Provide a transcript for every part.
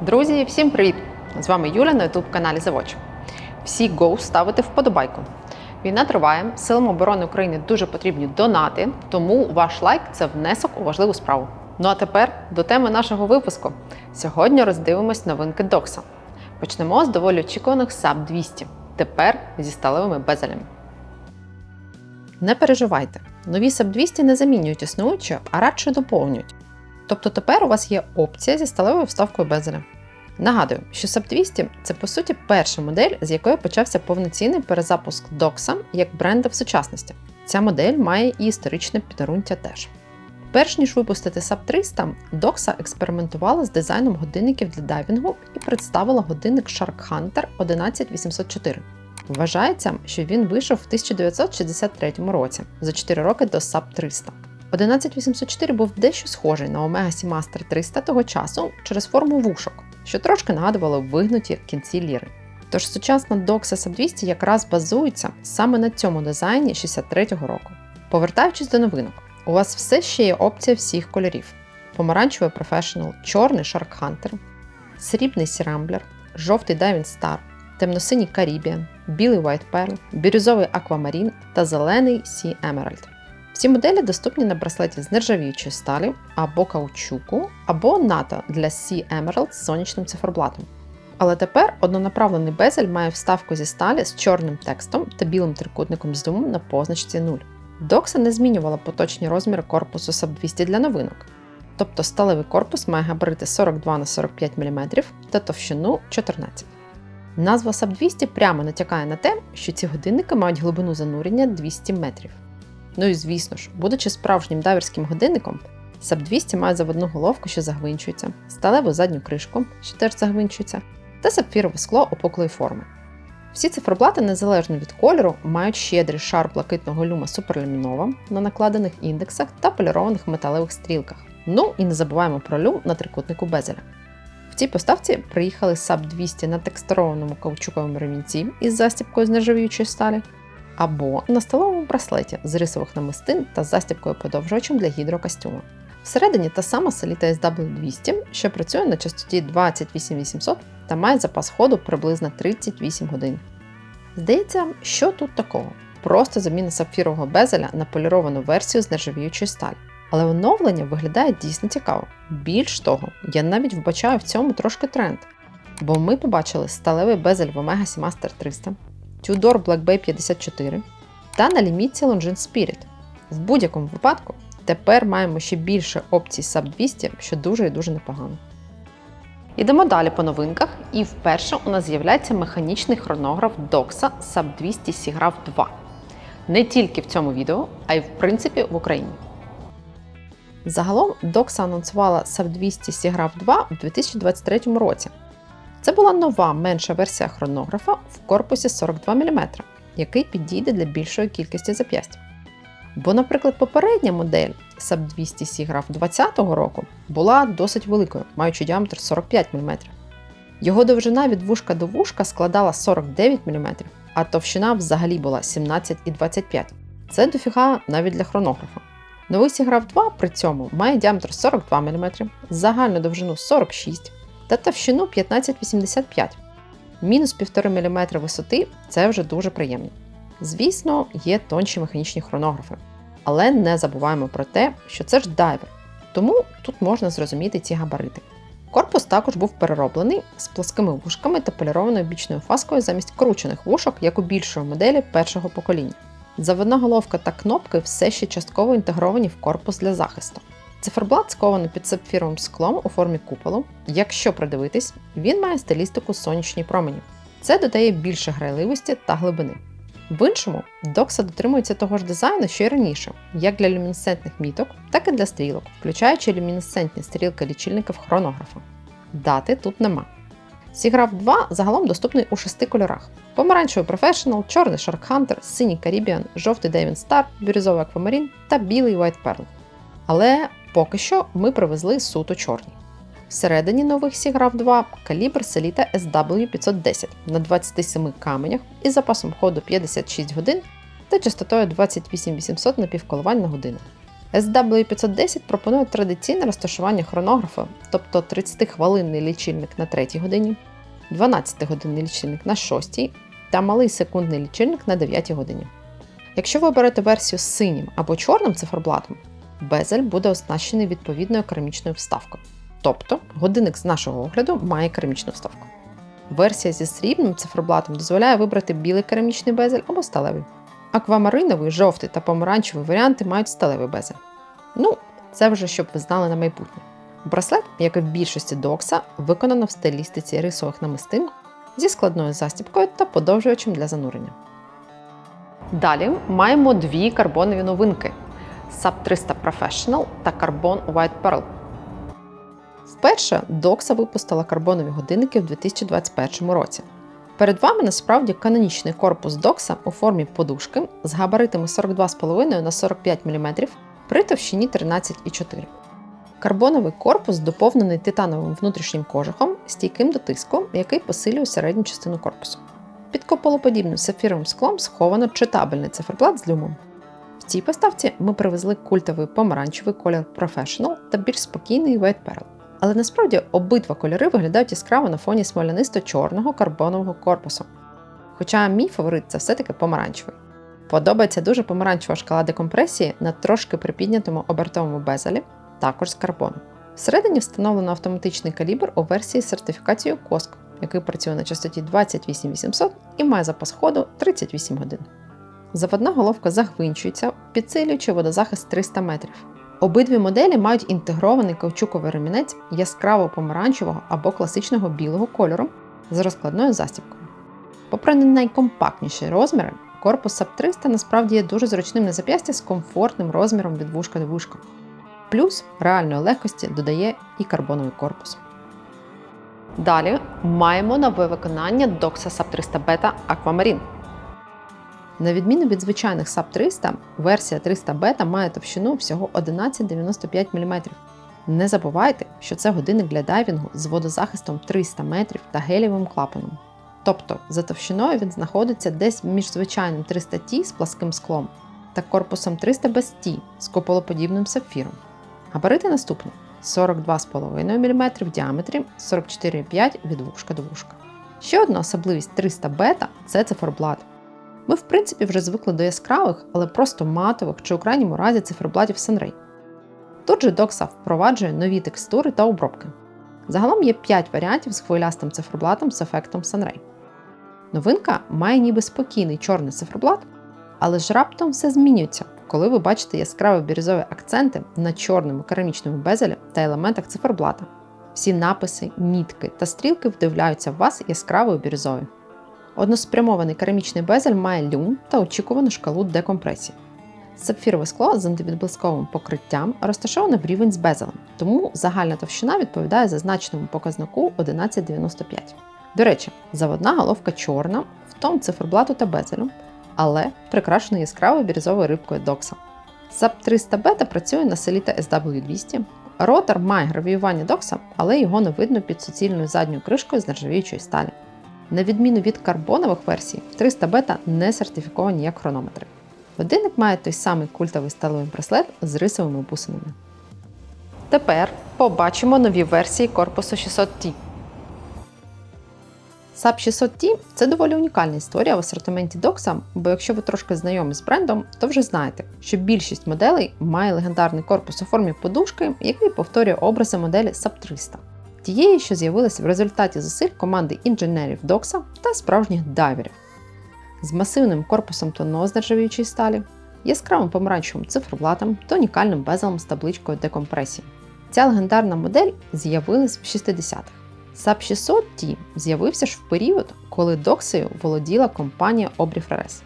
Друзі, всім привіт! З вами Юля на youtube каналі Завоч. Всі Go ставити вподобайку. Війна триває, силам оборони України дуже потрібні донати, тому ваш лайк це внесок у важливу справу. Ну а тепер до теми нашого випуску. Сьогодні роздивимось новинки Докса. Почнемо з доволі очікуваних SAP 200. Тепер зі сталевими безелями. Не переживайте, нові SAP 200 не замінюють існуючі, а радше доповнюють. Тобто тепер у вас є опція зі сталевою вставкою безеля. Нагадую, що SAP 200 це по суті перша модель, з якої почався повноцінний перезапуск Doxa як бренда в сучасності. Ця модель має і історичне підґрунтя теж. Перш ніж випустити SAP 300, Doxa експериментувала з дизайном годинників для дайвінгу і представила годинник Shark Hunter 11804. Вважається, що він вийшов в 1963 році, за 4 роки до SAP 300. 11804 був дещо схожий на Omega Seamaster 300 того часу через форму вушок, що трошки нагадувало вигнуті кінці ліри. Тож сучасна Doxa SAP 200 якраз базується саме на цьому дизайні 63-го року. Повертаючись до новинок, у вас все ще є опція всіх кольорів: помаранчевий Professional, чорний Shark Hunter, срібний Rambler, жовтий Diving Star, темно-синій Caribbean, білий White Pearl, бірюзовий Aquamarine та зелений Sea Emerald. Всі моделі доступні на браслеті з нержавіючої сталі або каучуку, або НАТО для Sea Emerald з сонячним циферблатом. Але тепер однонаправлений безель має вставку зі сталі з чорним текстом та білим трикутником з думом на позначці 0. Докса не змінювала поточні розміри корпусу SAP 200 для новинок. Тобто сталевий корпус має габарити 42 на 45 мм та товщину 14 Назва SAP 200 прямо натякає на те, що ці годинники мають глибину занурення 200 метрів. Ну і звісно ж, будучи справжнім дайверським годинником, SAP 200 має заводну головку, що загвинчується, сталеву задню кришку, що теж загвинчується, та сапфірове скло опуклої форми. Всі циферблати, незалежно від кольору, мають щедрий шар блакитного люма суперлюмінова на накладених індексах та полірованих металевих стрілках. Ну і не забуваємо про люм на трикутнику безеля. В цій поставці приїхали SAP 200 на текстурованому каучуковому ремінці із застібкою з нержавіючої сталі, або на столовому браслеті з рисових намистин та застібкою подовжувачем для гідрокостюму. Всередині та сама Solita SW200, що працює на частоті 28800 та має запас ходу приблизно 38 годин. Здається, що тут такого? Просто заміна сапфірового безеля на поліровану версію з нержавіючої сталі. Але оновлення виглядає дійсно цікаво. Більш того, я навіть вбачаю в цьому трошки тренд. Бо ми побачили сталевий безель в Omega Seamaster 300, Tudor Black Bay 54 та на лімітці Longines Spirit. В будь-якому випадку тепер маємо ще більше опцій SAP 200, що дуже і дуже непогано. Ідемо далі по новинках, і вперше у нас з'являється механічний хронограф Doxa SAP 200 Seagraph 2. Не тільки в цьому відео, а й в принципі в Україні. Загалом Doxa анонсувала SAP 200 Seagraph 2 в 2023 році. Це була нова менша версія хронографа в корпусі 42 мм, який підійде для більшої кількості зап'ясть. Бо, наприклад, попередня модель SAP 200 Seagraph 2020 року була досить великою, маючи діаметр 45 мм. Його довжина від вушка до вушка складала 49 мм, а товщина взагалі була 17,25 Це дофіга навіть для хронографа. Новий Seagraph 2 при цьому має діаметр 42 мм, загальну довжину 46 та товщину 15,85 Мінус 1,5 мм висоти це вже дуже приємно. Звісно, є тонші механічні хронографи. Але не забуваємо про те, що це ж дайвер, тому тут можна зрозуміти ці габарити. Корпус також був перероблений з плоскими вушками та полірованою бічною фаскою замість кручених вушок, як у більшої моделі першого покоління. Заводна головка та кнопки все ще частково інтегровані в корпус для захисту. Циферблат сковано під сапфіровим склом у формі куполу. Якщо придивитись, він має стилістику сонячні промені. Це додає більше грайливості та глибини. В іншому, Doxa дотримується того ж дизайну, що й раніше, як для люмінесцентних міток, так і для стрілок, включаючи люмінесцентні стрілки лічильників хронографа. Дати тут нема. Seagraph 2 загалом доступний у шести кольорах: помаранчевий Professional, чорний Shark Hunter, синій Caribbean, жовтий Diving Star, бірюзовий Aquamarine та білий White Pearl. Але поки що ми привезли суто чорні. Всередині нових Seagraph 2 калібр Selita SW510 на 27 каменях із запасом ходу 56 годин та частотою 28800 напівколивань на годину. SW510 пропонує традиційне розташування хронографа, тобто 30-хвилинний лічильник на 3 годині, 12-годинний лічильник на 6 та малий секундний лічильник на 9 годині. Якщо ви оберете версію з синім або чорним циферблатом, безель буде оснащений відповідною керамічною вставкою. Тобто годинник з нашого огляду має керамічну вставку. Версія зі срібним циферблатом дозволяє вибрати білий керамічний безель або сталевий. Аквамариновий, жовтий та помаранчевий варіанти мають сталевий безель. Ну, це вже щоб ви знали на майбутнє. Браслет, як і в більшості докса, виконано в стилістиці рисових намистин зі складною застібкою та подовжувачем для занурення. Далі маємо дві карбонові новинки: SAP 300 Professional та Carbon White Pearl. Вперше Докса випустила карбонові годинники в 2021 році. Перед вами насправді канонічний корпус Докса у формі подушки з габаритами 42,5 на 45 мм при товщині 13,4 Карбоновий корпус доповнений титановим внутрішнім кожухом, стійким до тиску, який посилює середню частину корпусу. Під кополоподібним сапфіровим склом сховано читабельний циферблат з люмом. В цій поставці ми привезли культовий помаранчевий колір Professional та більш спокійний White Pearl. Але насправді обидва кольори виглядають яскраво на фоні смолянисто-чорного карбонового корпусу. Хоча мій фаворит це все-таки помаранчевий. Подобається дуже помаранчева шкала декомпресії на трошки припіднятому обертовому безелі, також з карбону. Всередині встановлено автоматичний калібр у версії з сертифікацією COSC, який працює на частоті 28800 і має запас ходу 38 годин. Заводна головка загвинчується, підсилюючи водозахист 300 метрів. Обидві моделі мають інтегрований каучуковий ремінець яскраво помаранчевого або класичного білого кольору з розкладною застібкою. Попри не найкомпактніші розміри, корпус SAP 300 насправді є дуже зручним на зап'ястя з комфортним розміром від вушка до вушка. Плюс реальної легкості додає і карбоновий корпус. Далі маємо нове виконання Doxa SAP 300 Beta Aquamarine. На відміну від звичайних SAP 300, версія 300 Beta має товщину всього 1195 мм. Не забувайте, що це годинник для дайвінгу з водозахистом 300 метрів та гелівим клапаном. Тобто, за товщиною він знаходиться десь між звичайним 300 T з пласким склом та корпусом 300 без T з куполоподібним сапфіром. Габарити наступні: 42,5 мм в діаметрі, 44,5 від вушка до вушка. Ще одна особливість 300 бета це циферблат. Ми, в принципі, вже звикли до яскравих, але просто матових чи у крайньому разі циферблатів Sunray. Тут же Doxa впроваджує нові текстури та обробки. Загалом є 5 варіантів з хвилястим циферблатом з ефектом Sunray. Новинка має ніби спокійний чорний циферблат, але ж раптом все змінюється, коли ви бачите яскраві бірюзові акценти на чорному керамічному безелі та елементах циферблата. Всі написи, мітки та стрілки вдивляються в вас яскравою бірюзою. Односпрямований керамічний безель має люм та очікувану шкалу декомпресії. Сапфірове скло з антивідблисковим покриттям розташоване в рівень з безелем, тому загальна товщина відповідає зазначеному показнику 11,95. До речі, заводна головка чорна, в тон циферблату та безелю, але прикрашена яскравою бірюзовою рибкою докса. SAP 300 бета працює на селіта SW200. Ротор має гравіювання докса, але його не видно під суцільною задньою кришкою з нержавіючої сталі. На відміну від карбонових версій, 300 бета не сертифіковані як хронометри. Годинник має той самий культовий сталевий браслет з рисовими бусинами. Тепер побачимо нові версії корпусу 600T. SAP 600T це доволі унікальна історія в асортименті Doxa, бо якщо ви трошки знайомі з брендом, то вже знаєте, що більшість моделей має легендарний корпус у формі подушки, який повторює образи моделі SAP 300. Тієї, що з'явилася в результаті зусиль команди інженерів Doxa та справжніх дайверів. З масивним корпусом тонного з нержавіючої сталі, яскравим помаранчевим циферблатом та унікальним безелом з табличкою декомпресії. Ця легендарна модель з'явилась в 60-х. SAP 600 T з'явився ж в період, коли доксею володіла компанія Freres.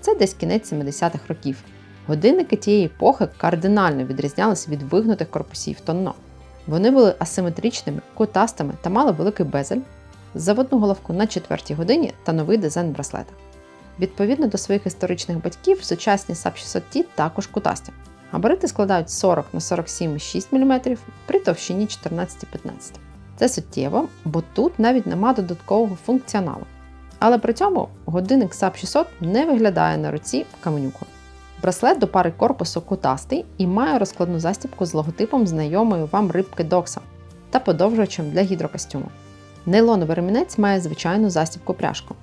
Це десь кінець 70-х років. Годинники тієї епохи кардинально відрізнялися від вигнутих корпусів тонно. Вони були асиметричними, кутастими та мали великий безель, заводну головку на четвертій годині та новий дизайн браслета. Відповідно до своїх історичних батьків, сучасні SAP 600 T також кутасті. Габарити складають 40 на 47,6 мм при товщині 14,15 Це суттєво, бо тут навіть нема додаткового функціоналу. Але при цьому годинник SAP 600 не виглядає на руці каменюкою. Браслет до пари корпусу кутастий і має розкладну застібку з логотипом знайомої вам рибки Докса та подовжувачем для гідрокостюму. Нейлоновий ремінець має звичайну застібку пряжку.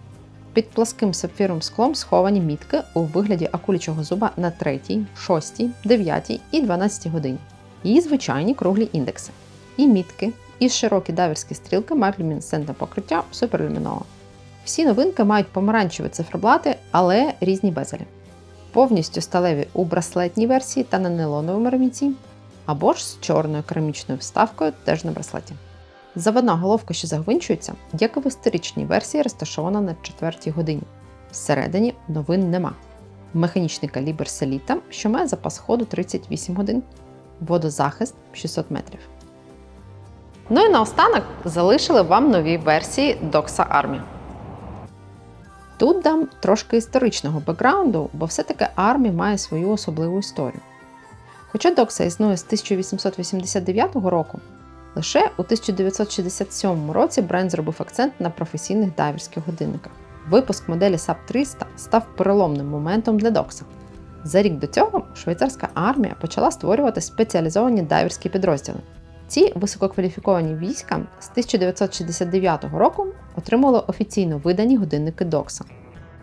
Під пласким сапфіровим склом сховані мітки у вигляді акулячого зуба на 3, 6, 9 і 12 годині. І звичайні круглі індекси. І мітки, і широкі дайверські стрілки мають люмінесцентне покриття суперлюміново. Всі новинки мають помаранчеві циферблати, але різні безелі. Повністю сталеві у браслетній версії та на нейлоновому ремінці, або ж з чорною керамічною вставкою теж на браслеті. Заводна головка, що загвинчується, як і в історичній версії, розташована на четвертій годині. Всередині новин нема. Механічний калібр селіта, що має запас ходу 38 годин, водозахист 600 метрів. Ну і наостанок залишили вам нові версії Doxa Army. Тут дам трошки історичного бекграунду, бо все-таки Army має свою особливу історію. Хоча Doxa існує з 1889 року, лише у 1967 році бренд зробив акцент на професійних дайверських годинниках. Випуск моделі SAP 300 став переломним моментом для Doxa. За рік до цього швейцарська армія почала створювати спеціалізовані дайверські підрозділи. Ці висококваліфіковані війська з 1969 року отримали офіційно видані годинники Doxa.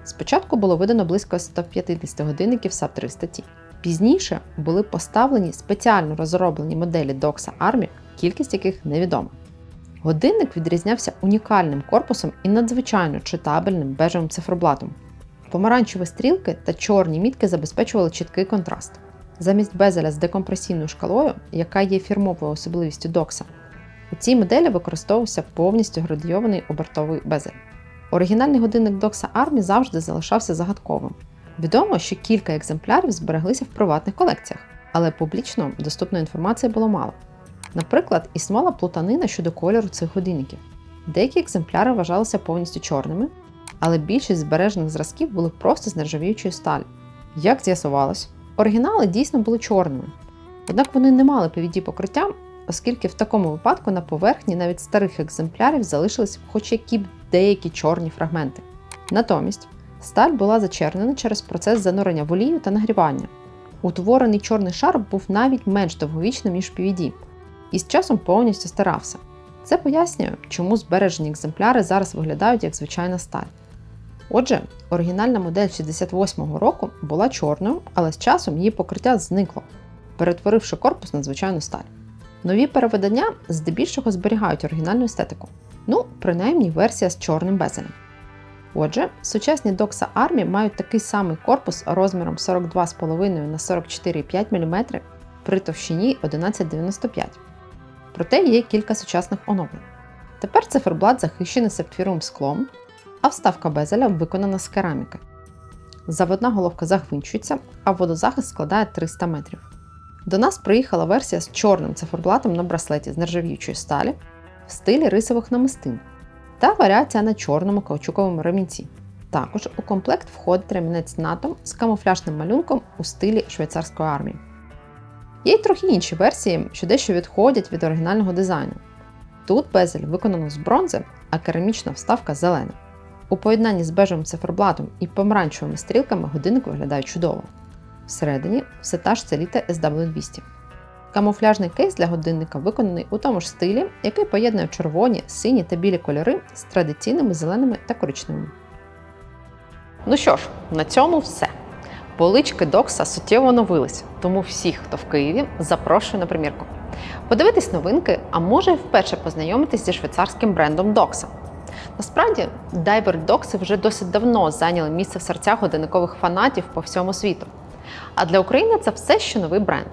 Спочатку було видано близько 150 годинників SAP 300 T. Пізніше були поставлені спеціально розроблені моделі Doxa Army, кількість яких невідома. Годинник відрізнявся унікальним корпусом і надзвичайно читабельним бежевим циферблатом. Помаранчеві стрілки та чорні мітки забезпечували чіткий контраст. Замість безеля з декомпресійною шкалою, яка є фірмовою особливістю Doxa, у цій моделі використовувався повністю градійований обертовий безель. Оригінальний годинник Doxa Army завжди залишався загадковим. Відомо, що кілька екземплярів збереглися в приватних колекціях, але публічно доступної інформації було мало. Наприклад, існувала плутанина щодо кольору цих годинників. Деякі екземпляри вважалися повністю чорними, але більшість збережених зразків були просто з нержавіючої сталі. Як з'ясувалось, оригінали дійсно були чорними. Однак вони не мали PVD покриття, оскільки в такому випадку на поверхні навіть старих екземплярів залишились хоч які б деякі чорні фрагменти. Натомість сталь була зачернена через процес занурення в олію та нагрівання. Утворений чорний шар був навіть менш довговічним, ніж PVD, і з часом повністю старався. Це пояснює, чому збережені екземпляри зараз виглядають як звичайна сталь. Отже, оригінальна модель 68-го року була чорною, але з часом її покриття зникло, перетворивши корпус на звичайну сталь. Нові переведення здебільшого зберігають оригінальну естетику, ну, принаймні версія з чорним безелем. Отже, сучасні Doxa Army мають такий самий корпус розміром 42,5 на 44,5 мм при товщині 1195. Проте є кілька сучасних оновлень. Тепер циферблат захищений сапфіровим склом, а вставка безеля виконана з кераміки. Заводна головка загвинчується, а водозахист складає 300 метрів. До нас приїхала версія з чорним циферблатом на браслеті з нержавіючої сталі в стилі рисових намистин та варіація на чорному каучуковому ремінці. Також у комплект входить ремінець НАТО з камуфляжним малюнком у стилі швейцарської армії. Є й трохи інші версії, що дещо відходять від оригінального дизайну. Тут безель виконано з бронзи, а керамічна вставка зелена. У поєднанні з бежевим циферблатом і помаранчевими стрілками годинник виглядає чудово. Всередині все та ж целіта SW200. Камуфляжний кейс для годинника виконаний у тому ж стилі, який поєднує червоні, сині та білі кольори з традиційними зеленими та коричневими. Ну що ж, на цьому все. Полички Докса суттєво оновились, тому всіх, хто в Києві, запрошую на примірку. Подивитись новинки, а може й вперше познайомитись зі швейцарським брендом Докса. Насправді, дайвер Докси вже досить давно зайняли місце в серцях годинникових фанатів по всьому світу. А для України це все ще новий бренд.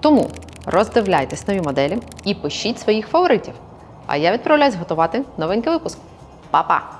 Тому роздивляйтесь нові моделі і пишіть своїх фаворитів. А я відправляюсь готувати новенький випуск. Па-па!